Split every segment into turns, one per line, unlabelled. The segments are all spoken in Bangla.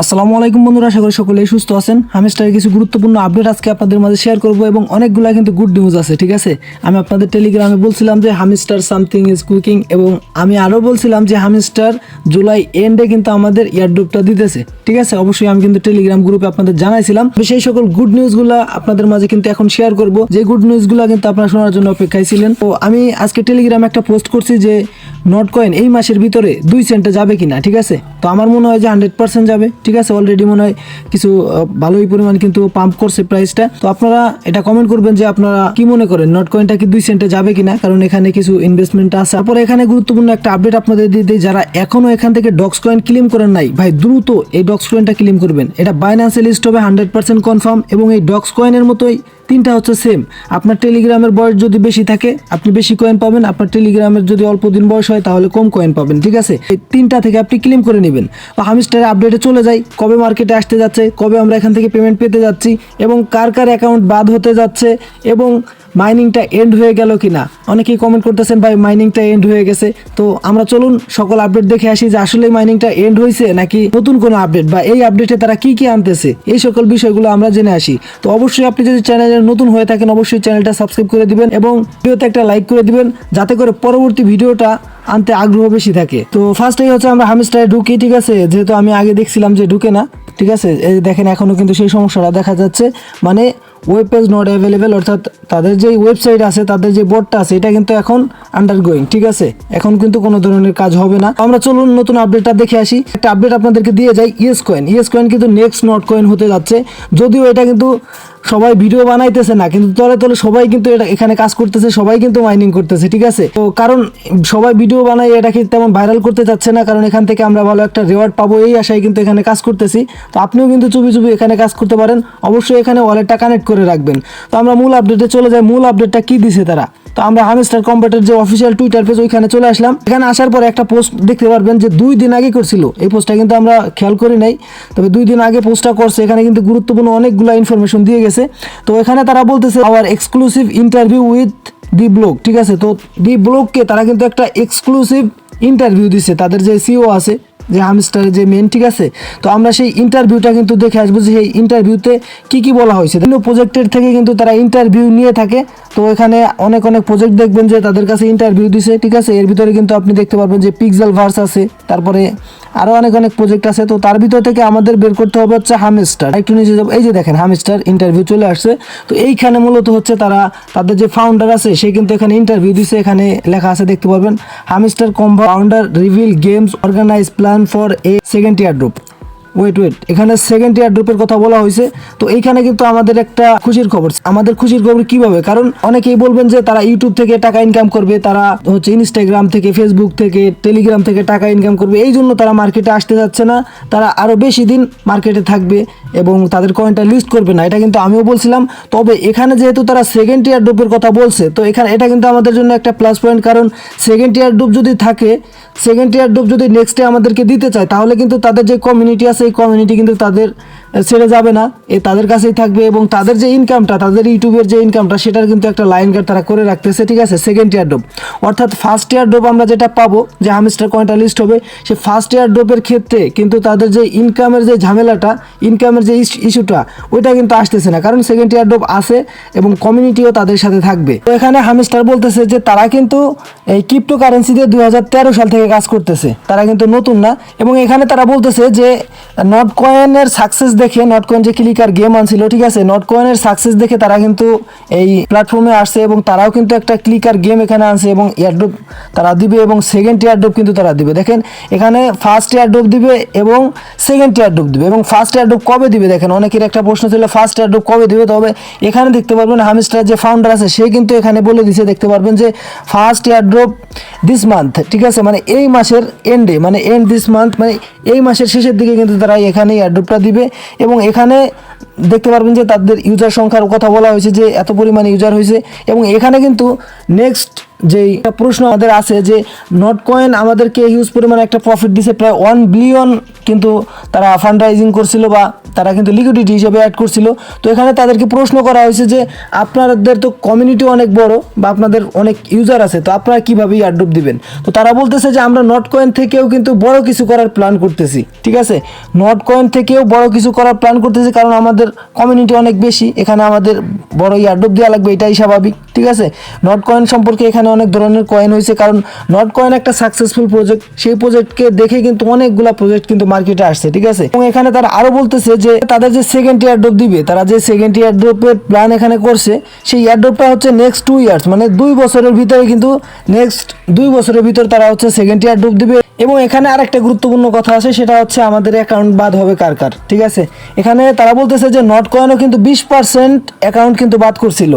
আসসালামু আলাইকুম বন্ধুরা, আশা করি সকলেই সুস্থ আছেন। হামিস্টারের কিছু গুরুত্বপূর্ণ আপডেট আজকে আপনাদের মাঝে শেয়ার করব এবং অনেকগুলো কিন্তু গুড নিউজ আছে, ঠিক আছে? আমি আপনাদের টেলিগ্রামে বলছিলাম যে হামিস্টার সামথিং ইজ কুকিং এবং আমি আরও বলছিলাম যে হামিস্টার জুলাই এন্ডে কিন্তু আমাদের ইয়ারড্রপটা দিতেছে, ঠিক আছে? অবশ্যই আমি কিন্তু টেলিগ্রাম গ্রুপে আপনাদের জানাইছিলাম। সেই সকল গুড নিউজগুলো আপনাদের মাঝে কিন্তু এখন শেয়ার করব। যে গুড নিউজগুলো কিন্তু আপনারা শোনার জন্য অপেক্ষায় ছিলেন। তো আমি আজকে টেলিগ্রামে একটা পোস্ট করছি যে নট কয়েন এই মাসের ভিতরে দুই সেন্টে যাবে কিনা, ঠিক আছে? তো আমার মনে হয় যে হান্ড্রেড পার্সেন্ট যাবে, ঠিক আছে? অলরেডি মনে হয় কিছু ভালোই পরিমাণ কিন্তু পাম্প করছে প্রাইসটা তো আপনারা এটা কমেন্ট করবেন যে আপনারা কি মনে করেন? নট কয়েনটা কি দুই সেন্টে যাবে কিনা? কারণ এখানে কিছু ইনভেস্টমেন্ট আছে। তারপরে এখানে গুরুত্বপূর্ণ একটা আপডেট আপনাদের দিয়ে দিই। যারা এখনও এখান থেকে ডক্স কয়েন ক্লেম করেন নাই, ভাই, দ্রুত এই ডক্স কয়েনটা ক্লেম করবেন। এটা বাইন্যান্সে লিস্ট হবে হান্ড্রেড পার্সেন্ট কনফার্ম এবং এই ডক্স কয়েনের মতোই তিনটা হচ্ছে সেম আপনার টেলিগ্রামের বয়স যদি বেশি থাকে, আপনি বেশি কয়েন পাবেন। আপনার টেলিগ্রামের যদি অল্প দিন বয়স হয়, তাহলে কম কয়েন পাবেন, ঠিক আছে? এই তিনটা থেকে আপনি ক্লেম করে নেবেন। হামিস্টারের আপডেটে চলে যাই, কবে মার্কেটে আসতে যাচ্ছে, কবে আমরা এখান থেকে পেমেন্ট পেতে যাচ্ছি, এবং কার কার অ্যাকাউন্ট বাদ হতে যাচ্ছে, এবং মাইনিংটা এন্ড হয়ে গেল কিনা? অনেকেই কমেন্ট করতেছেন, ভাই মাইনিংটা এন্ড হয়ে গেছে। তো আমরা চলুন সকল আপডেট দেখে আসি যে আসলে মাইনিংটা এন্ড হয়েছে নাকি নতুন কোনো আপডেট বা এই আপডেটে তারা কি কি আনতেছে? এই সকল বিষয়গুলো আমরা জেনে আসি। তো অবশ্যই আপনি যদি চ্যানেলে নতুন হয়ে থাকেন, অবশ্যই চ্যানেলটা সাবস্ক্রাইব করে দিবেন এবং ভিডিওতে একটা লাইক করে দিবেন, যাতে করে পরবর্তী ভিডিওটা আনতে আগ্রহ বেশি থাকে। তো ফার্স্টেই হচ্ছে আমরা হামিস্টারে ঢুকি, ঠিক আছে? যেহেতু আমি আগে দেখছিলাম যে ঢুকে না, ঠিক আছে? দেখেন এখনও কিন্তু সেই সমস্যাটা দেখা যাচ্ছে। মানে ওয়েব পেজ নট অ্যাভেলেবেল অর্থাৎ তাদের যে ওয়েবসাইট আছে, তাদের যে বোর্ডটা আছে, এটা কিন্তু এখন আন্ডার গোয়িং ঠিক আছে? এখন কিন্তু কোনো ধরনের কাজ হবে না। আমরা চলুন নতুন আপডেটটা দেখে আসি। একটা আপডেট আপনাদেরকে দিয়ে যাই ইয়েস কয়েন ইয়েস কয়েন কিন্তু নেক্সট নট কয়েন হতে যাচ্ছে। যদিও এটা কিন্তু সবাই ভিডিও বানাইতেছে না, কিন্তু তলে তলে সবাই কিন্তু এটা এখানে কাজ করতেছে, সবাই কিন্তু মাইনিং করতেছে, ঠিক আছে? তো কারণ সবাই ভিডিও বানাই কিন্তু তেমন ভাইরাল করতে চাচ্ছে না? কারণ এখান থেকে আমরা ভালো একটা রেওয়ার্ড পাবো, এই আশায় কিন্তু এখানে কাজ করতেছি। তো আপনিও কিন্তু চুপি চুপি এখানে কাজ করতে পারেন, অবশ্যই এখানে ওয়ালেটটা কানেক্ট করে রাখবেন। তো আমরা মূল আপডেটে চলে যাই, মূল আপডেটটা কি দিছে তারা? তো আমরা হামিস্টার কম্পিউটার যে অফিসিয়াল টুইটার পেজ ওইখানে চলে আসলাম। এখানে আসার পরে একটা পোস্ট দেখতে পারবেন যে দুই দিন আগে করছিল। এই পোস্টটা কিন্তু আমরা খেয়াল করি নাই। তবে দুই দিন আগে পোস্টটা করছে। এখানে কিন্তু গুরুত্বপূর্ণ অনেকগুলো ইনফরমেশন দিয়ে গেছে। তো এখানে তারা বলতেছে our exclusive interview with the blog ঠিক আছে? তো দি ব্লগকে তারা কিন্তু একটা এক্সক্লুসিভ ইন্টারভিউ দিচ্ছে তাদের যে সিও আছে যে হামস্টারের যে মেন ঠিক আছে? তো আমরা সেই ইন্টারভিউটা কিন্তু দেখে আসব যে সেই ইন্টারভিউতে কি কি বলা হয়েছে। বিভিন্ন প্রজেক্টের থেকে কিন্তু তারা ইন্টারভিউ নিয়ে থাকে। তো এখানে অনেক অনেক প্রজেক্ট দেখবেন যে তাদের কাছে ইন্টারভিউ দিছে, ঠিক আছে? এর ভিতরে কিন্তু আপনি দেখতে পারবেন যে পিক্সেল ভার্স আছে, তারপরে আরও অনেক অনেক প্রজেক্ট আছে। তো তার ভিতর থেকে আমাদের বের করতে হবে হচ্ছে হামস্টার একটু নিচে যাব। এই যে দেখেন হামস্টার ইন্টারভিউ চলে আসছে। তো এইখানে মূলত হচ্ছে তারা, তাদের যে ফাউন্ডার আছে, সে কিন্তু এখানে ইন্টারভিউ দিছে। এখানে লেখা আছে, দেখতে পারবেন Hamster Kombat founder reveal games organise plan for a second airdrop wait wait এখানে সেকেন্ড ইয়ার ড্রপের কথা বলা হয়েছে। তো এইখানে কিন্তু আমাদের একটা খুশির খবর। আমাদের খুশির খবর কীভাবে? কারণ অনেকেই বলবেন যে তারা ইউটিউব থেকে টাকা ইনকাম করবে, তারা হচ্ছে ইনস্টাগ্রাম থেকে ফেসবুক থেকে টেলিগ্রাম থেকে টাকা ইনকাম করবে। এই জন্য তারা মার্কেটে আসতে যাচ্ছে না। তারা আরও বেশি দিন মার্কেটে থাকবে এবং তাদের কয়েনটা লিস্ট করবে না। এটা কিন্তু আমিও বলছিলাম। তবে এখানে যেহেতু তারা সেকেন্ড ইয়ার ড্রপের কথা বলছে, তো এখানে এটা কিন্তু আমাদের জন্য একটা প্লাস পয়েন্ট কারণ সেকেন্ড ইয়ার ড্রপ যদি থাকে সেকেন্ড ইয়ার ড্রপ যদি নেক্সটে আমাদেরকে দিতে চায়, তাহলে কিন্তু তাদের যে কমিউনিটি আছে এই কমিউনিটি কিন্তু তাদের ছেড়ে যাবে না, এ তাদের কাছেই থাকবে এবং তাদের যে ইনকামটা তাদের ইউটিউবের যে ইনকামটা সেটার কিন্তু একটা লাইন গার্ড তারা করে রাখতেছে, ঠিক আছে? সেকেন্ড ইয়ার ড্রপ অর্থাৎ ফার্স্ট ইয়ার ড্রপ আমরা যেটা পাবো, যে হামিস্টার কয়েনটা লিস্ট হবে, সে ফার্স্ট ইয়ার ড্রপের ক্ষেত্রে কিন্তু তাদের যে ইনকামের যে ঝামেলাটা ইনকামের যে ইস্যুটা ওইটা কিন্তু আসতেছে না। কারণ সেকেন্ড ইয়ার ড্রপ আছে এবং কমিউনিটিও তাদের সাথে থাকবে। তো এখানে হামিস্টার বলতেছে যে তারা কিন্তু এই ক্রিপ্টো কারেন্সি দিয়ে দু সাল থেকে কাজ করতেছে। তারা কিন্তু নতুন না এবং এখানে তারা বলতেছে যে নট কয়েনের সাকসেস দেখে নট কয়েন যে ক্লিকার গেম আনছিল, ঠিক আছে? নট কয়েনের সাকসেস দেখে তারা কিন্তু এই প্ল্যাটফর্মে আসছে এবং তারাও কিন্তু একটা ক্লিকার গেম এখানে আনছে এবং এয়ারড্রপ তারা দিবে এবং সেকেন্ড এয়ারড্রপ কিন্তু তারা দিবে। দেখেন, এখানে ফার্স্ট এয়ারড্রপ দিবে এবং সেকেন্ড এয়ারড্রপ দিবে এবং ফার্স্ট এয়ারড্রপ কবে দিবে দেখেন? অনেকের একটা প্রশ্ন ছিল ফার্স্ট এয়ারড্রপ কবে দিবে? তবে এখানে দেখতে পারবেন হামিস্টার যে ফাউন্ডার আছে, সে কিন্তু এখানে বলে দিছে, দেখতে পারবেন যে ফার্স্ট এয়ারড্রপ দিস মান্থ ঠিক আছে? মানে এই মাসের এন্ডে মানে এন্ড দিস মান্থ মানে এই মাসের শেষের দিকে কিন্তু তারা এখানে এয়ারড্রপটা দিবে। এবং এখানে দেখতে পারবেন যে তাদের ইউজার সংখ্যার কথা বলা হয়েছে যে এত পরিমাণে ইউজার হয়েছে এবং এখানে কিন্তু নেক্সট যে প্রশ্ন আমাদের আছে যে নট কয়েন আমাদেরকে হিউজ পরিমাণে একটা প্রফিট দিছে, প্রায় ওয়ান বিলিয়ন কিন্তু তারা ফান্ড রাইজিং করছিল বা তারা কিন্তু লিকুইডিটি হিসেবে অ্যাড করছিল। তো এখানে তাদেরকে প্রশ্ন করা হয়েছে যে, আপনাদের তো কমিউনিটি অনেক বড় বা আপনাদের অনেক ইউজার আছে, তো আপনারা কীভাবে ইয়ারড্রপ দিবেন? তো তারা বলতেছে যে, আমরা নট কয়েন থেকেও কিন্তু বড় কিছু করার প্ল্যান করতেছি, ঠিক আছে? নট কয়েন থেকেও বড় কিছু করার প্ল্যান করতেছি কারণ আমাদের কমিউনিটি অনেক বেশি, এখানে আমাদের বড় ইয়ারড্রপ দেওয়া লাগবে, এটাই স্বাভাবিক, ঠিক আছে? নট কয়েন সম্পর্কে এখানে অনেক ধরনের কয়েন হয়েছে কারণ নট কয়েন একটা সাকসেসফুল প্রজেক্ট সেই প্রজেক্টকে দেখে কিন্তু অনেকগুলা প্রজেক্ট কিন্তু মার্কেটে আসছে, ঠিক আছে? এবং এখানে তারা আরও বলতেছে যে তাদের যে সেকেন্ড ইয়ার ড্রপ দিবে, তারা যে সেকেন্ড ইয়ার ড্রপের প্ল্যান এখানে করছে, সেই ইয়ার ড্রপটা হচ্ছে নেক্সট টু ইয়ার্স মানে দুই বছরের ভিতরে কিন্তু নেক্সট দুই বছরের ভিতর তারা হচ্ছে সেকেন্ড ইয়ার ড্রপ দিবে। এবং এখানে আরেকটা গুরুত্বপূর্ণ কথা আছে, সেটা হচ্ছে আমাদের অ্যাকাউন্ট বাদ হবে কার কার, ঠিক আছে? এখানে তারা বলতেছে যে নট কয়েনও কিন্তু বিশ পার্সেন্ট অ্যাকাউন্ট কিন্তু বাদ করছিল।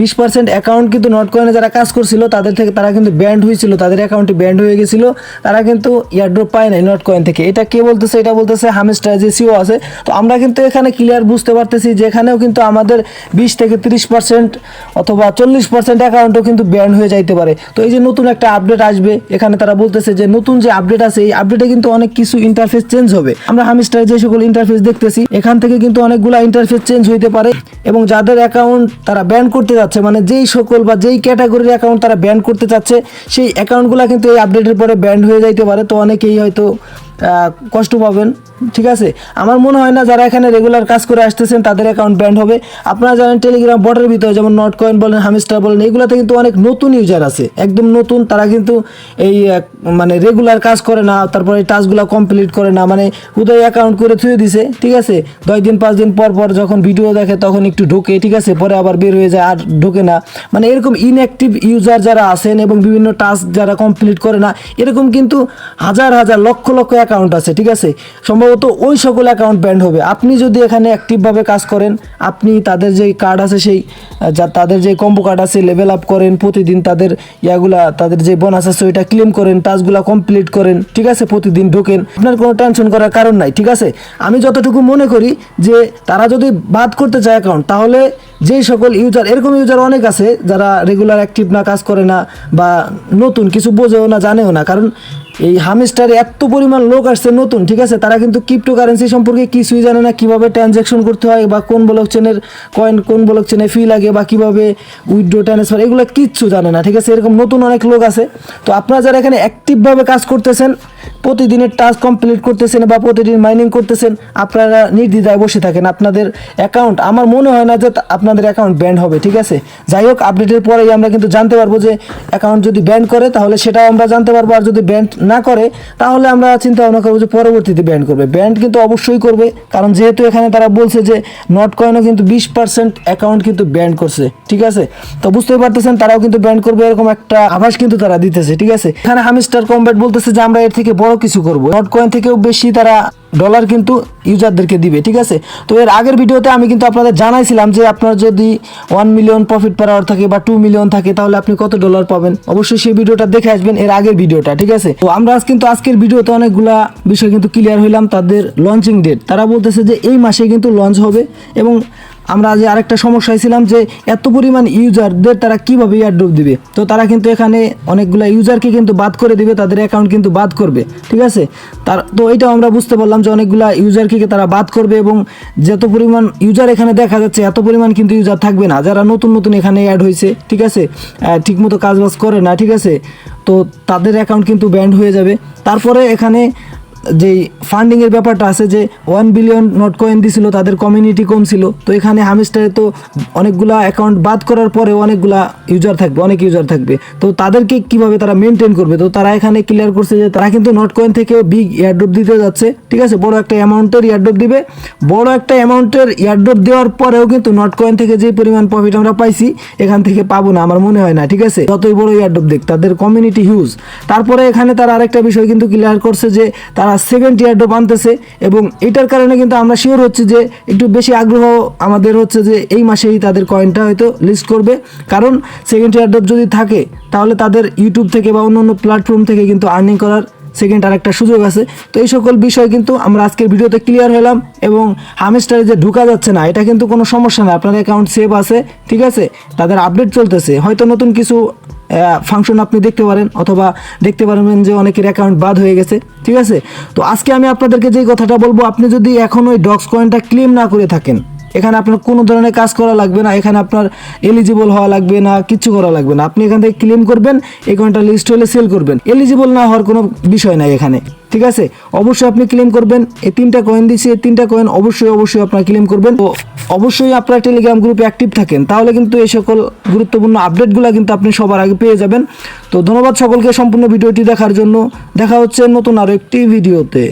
বিশ পার্সেন্ট অ্যাকাউন্ট কিন্তু নট কয়েনে যারা কাজ করছিল, তাদের থেকে তারা কিন্তু ব্যান্ড হয়েছিল, তাদের অ্যাকাউন্টে ব্যান্ড হয়ে গেছিল, তারা কিন্তু ইয়ারড্রপ পায় নাই নট কয়েন থেকে। এটা কে বলতেছে? এটা বলতেছে হামেস্টার যে সিও আছে। তো আমরা কিন্তু এখানে ক্লিয়ার বুঝতে পারতেছি যে এখানেও কিন্তু আমাদের বিশ থেকে তিরিশ পার্সেন্ট অথবা চল্লিশ পার্সেন্ট অ্যাকাউন্টও কিন্তু ব্যান্ড হয়ে যাইতে পারে। তো এই যে নতুন একটা আপডেট আসবে, এখানে তারা বলতেছে যে নতুন যে আপডেট আছে, এই আপডেটে কিন্তু অনেক কিছু ইন্টারফেস চেঞ্জ হবে। আমরা হামিস্টারে যে সকল ইন্টারফেস দেখতেছি, এখান থেকে কিন্তু অনেকগুলো ইন্টারফেস চেঞ্জ হইতে পারে এবং যাদের অ্যাকাউন্ট তারা ব্যান করতে যাচ্ছে মানে যেই সকল বা যেই ক্যাটাগরির অ্যাকাউন্ট তারা ব্যান করতে চাচ্ছে, সেই অ্যাকাউন্টগুলো কিন্তু এই আপডেটের পরে ব্যান্ড হয়ে যাইতে পারে। তো অনেকেই হয়তো কষ্ট পাবেন, ঠিক আছে? আমার মনে হয় না যারা এখানে রেগুলার কাজ করে আসতেছেন, তাদের অ্যাকাউন্ট ব্যান্ড হবে। আপনারা জানেন টেলিগ্রাম বটের ভিতরে যেমন নট কয়েন বলেন হামিস্টার বলেন, এগুলোতে কিন্তু অনেক নতুন ইউজার আছে। একদম নতুন, তারা কিন্তু এই মানে রেগুলার কাজ করে না, তারপরে টাস্কগুলো কমপ্লিট করে না মানে উদয় অ্যাকাউন্ট করে থুয়ে দিছে, ঠিক আছে? দশ দিন, পাঁচ দিন পর পর যখন ভিডিও দেখে তখন একটু ঢোকে, ঠিক আছে? পরে আবার বের হয়ে যায়, আর ঢোকে না। মানে এরকম ইনঅ্যাক্টিভ ইউজার যারা আছেন এবং বিভিন্ন টাস্ক যারা কমপ্লিট করে না, এরকম কিন্তু হাজার হাজার, লক্ষ লক্ষ অ্যাকাউন্ট আছে, ঠিক আছে? সম্ভবত ওই সকল অ্যাকাউন্ট ব্যান্ড হবে। আপনি যদি এখানে অ্যাক্টিভভাবে কাজ করেন, আপনি তাদের যে কার্ড আছে সেই, যা তাদের যে কম্বো কার্ড আছে লেভেল আপ করেন, প্রতিদিন তাদের ইয়াগুলা, তাদের যে বোনাস আছে ওইটা ক্লেম করেন টাস্কগুলো কমপ্লিট করেন, ঠিক আছে? প্রতিদিন ঢোকেন। আপনার কোনো টেনশন করার কারণ নাই, ঠিক আছে? আমি যতটুকু মনে করি যে তারা যদি বাদ করতে চায় অ্যাকাউন্ট তাহলে যেই সকল ইউজার এরকম ইউজার অনেক আছে যারা রেগুলার অ্যাক্টিভ না কাজ করে না বা নতুন, কিছু বোঝেও না, জানেও না। কারণ এই হামিস্টারে এত পরিমাণ লোক আসছে নতুন, ঠিক আছে? তারা কিন্তু ক্রিপ্টো কারেন্সি সম্পর্কে কিছুই জানে না, কীভাবে ট্রানজ্যাকশন করতে হয় বা কোন ব্লক চেনের কয়েন কোন ব্লক চেনে ফি লাগে বা কীভাবে উইথড্রো ট্রান্সফার এগুলো কিচ্ছু জানে না, ঠিক আছে? এরকম নতুন অনেক লোক আছে। তো আপনারা যারা এখানে অ্যাক্টিভভাবে কাজ করতেছেন, প্রতিদিনের টাস্ক কমপ্লিট করতেছেন বা প্রতিদিন মাইনিং করতেছেন, আপনারা নির্দ্বিধায় বসে থাকেন। আপনাদের অ্যাকাউন্ট আমার মনে হয় না যে আপনাদের অ্যাকাউন্ট ব্যান্ড হবে, ঠিক আছে? যাই হোক আপডেটের পরেই আমরা কিন্তু জানতে পারব যে অ্যাকাউন্ট যদি ব্যান্ড করে, তাহলে সেটাও আমরা জানতে পারব, আর যদি ব্যান্ড না করে, তাহলে আমরা চিন্তা ভাবনা করব যে পরবর্তীতে ব্যান্ড করবে। ব্যান্ড কিন্তু অবশ্যই করবে, কারণ যেহেতু এখানে তারা বলছে যে নট কয়েনও কিন্তু বিশ পার্সেন্ট অ্যাকাউন্ট কিন্তু ব্যান্ড করছে, ঠিক আছে? তো বুঝতেই পারতেছেন, তারাও কিন্তু ব্যান্ড করবে, এরকম একটা আভাস কিন্তু তারা দিতেছে, ঠিক আছে? এখানে হামিস্টার কম্ব্যাট বলতেছে যে আমরা এর থেকে বড় কিছু করব। নট কয়েন থেকেও বেশি তারা ডলার কিন্তু ইউজারদেরকে দিবে, ঠিক আছে? তো এর আগের ভিডিওতে আমি কিন্তু আপনাদের জানাইছিলাম যে আপনার যদি one million profit per hour থাকে বা টু মিলিয়ন থাকে, তাহলে আপনি কত ডলার পাবেন? অবশ্যই সেই ভিডিওটা দেখে আসবেন, এর আগের ভিডিওটা, ঠিক আছে? তো আমরা আজ কিন্তু আজকের ভিডিওতে অনেকগুলা বিষয় কিন্তু ক্লিয়ার হইলাম, তাদের লঞ্চিং ডেট তারা বলতেছে যে এই মাসে কিন্তু লঞ্চ হবে এবং আমরা যে আরেকটা সমস্যায় ছিলাম যে এত পরিমাণ ইউজারদের তারা কীভাবে ইয়ারড্রপ দিবে? তো তারা কিন্তু এখানে অনেকগুলো ইউজারকে কিন্তু বাদ করে দিবে, তাদের অ্যাকাউন্ট কিন্তু বাদ করবে, ঠিক আছে? তার, তো এইটাও আমরা বুঝতে পারলাম যে অনেকগুলা ইউজারকে তারা বাদ করবে এবং যত পরিমাণ ইউজার এখানে দেখা যাচ্ছে, এত পরিমাণ কিন্তু ইউজার থাকবে না। যারা নতুন নতুন এখানে অ্যাড হয়েছে, ঠিক আছে? ঠিকমতো কাজবাজ করে না, ঠিক আছে? তো তাদের অ্যাকাউন্ট কিন্তু ব্যান্ড হয়ে যাবে। তারপরে এখানে যেই ফান্ডিংয়ের ব্যাপারটা আছে যে ওয়ান বিলিয়ন নট কয়েন দিছিল, তাদের কমিউনিটি কম ছিল, তো এখানে হামিস্টারে তো অনেকগুলা অ্যাকাউন্ট বাদ করার পরে অনেকগুলা ইউজার থাকবে, অনেক ইউজার থাকবে। তো তাদেরকে কীভাবে তারা মেনটেন করবে? তো তারা এখানে ক্লিয়ার করছে যে তারা কিন্তু নট কয়েন থেকে বিগ ইয়ারড্রপ দিতে যাচ্ছে, ঠিক আছে? বড় একটা অ্যামাউন্টের ইয়ারড্রপ দিবে। বড় একটা অ্যামাউন্টের ইয়ারড্রপ দেওয়ার পরেও কিন্তু নট কয়েন থেকে যে পরিমাণ প্রফিট আমরা পাইছি, এখান থেকে পাবো না, আমার মনে হয় না, ঠিক আছে? যতই বড় ইয়ারড্রপ দেখ তাদের কমিউনিটি হিউজ তারপরে এখানে তারা আরেকটা বিষয় কিন্তু ক্লিয়ার করছে যে তারা সেকেন্ড ইয়ারড্রপ আনতেছে এবং এটার কারণে কিন্তু আমরা শিওর হচ্ছি যে একটু বেশি আগ্রহ আমাদের হচ্ছে যে এই মাসেই তাদের কয়েনটা হয়তো লিস্ট করবে। কারণ সেকেন্ড ইয়ারড্রপ যদি থাকে, তাহলে তাদের ইউটিউব থেকে বা অন্য অন্য প্ল্যাটফর্ম থেকে কিন্তু আর্নিং করার সেকেন্ড আর একটা সুযোগ আছে। তো এই সকল বিষয় কিন্তু আমরা আজকের ভিডিওতে ক্লিয়ার হলাম এবং হামেস্টারে যে ঢুকা যাচ্ছে না, এটা কিন্তু কোনো সমস্যা না। আপনার অ্যাকাউন্ট সেভ আছে, ঠিক আছে? তাদের আপডেট চলতেছে। হয়তো নতুন কিছু ফাংশন আপনি দেখতে পারেন অথবা দেখতে পারবেন যে অনেকের অ্যাকাউন্ট বাদ হয়ে গেছে, ঠিক আছে? তো আজকে আমি আপনাদেরকে যেই কথাটা বলব, আপনি যদি এখন ওই ডক্স কয়েনটা ক্লেম না করে থাকেন এখানে আপনার কোনো ধরনের কাজ করা লাগবে না, এখানে আপনার এলিজিবল হওয়া লাগবে না, কিছু করা লাগবে না। আপনি এখান থেকে ক্লেম করবেন, এই লিস্ট হলে সেল করবেন। এলিজিবল না হওয়ার কোনো বিষয় নাই এখানে, ঠিক আছে? অবশ্যই আপনি ক্লেম করবেন, এই তিনটা কয়েন দিচ্ছি এই তিনটা কয়েন অবশ্যই অবশ্যই আপনার ক্লেম করবেন। তো অবশ্যই আপনার টেলিগ্রাম গ্রুপে অ্যাক্টিভ থাকেন, তাহলে কিন্তু এই সকল গুরুত্বপূর্ণ আপডেটগুলো কিন্তু আপনি সবার আগে পেয়ে যাবেন। তো ধন্যবাদ সকলকে সম্পূর্ণ ভিডিওটি দেখার জন্য। দেখা হচ্ছে নতুন আরও একটি ভিডিওতে।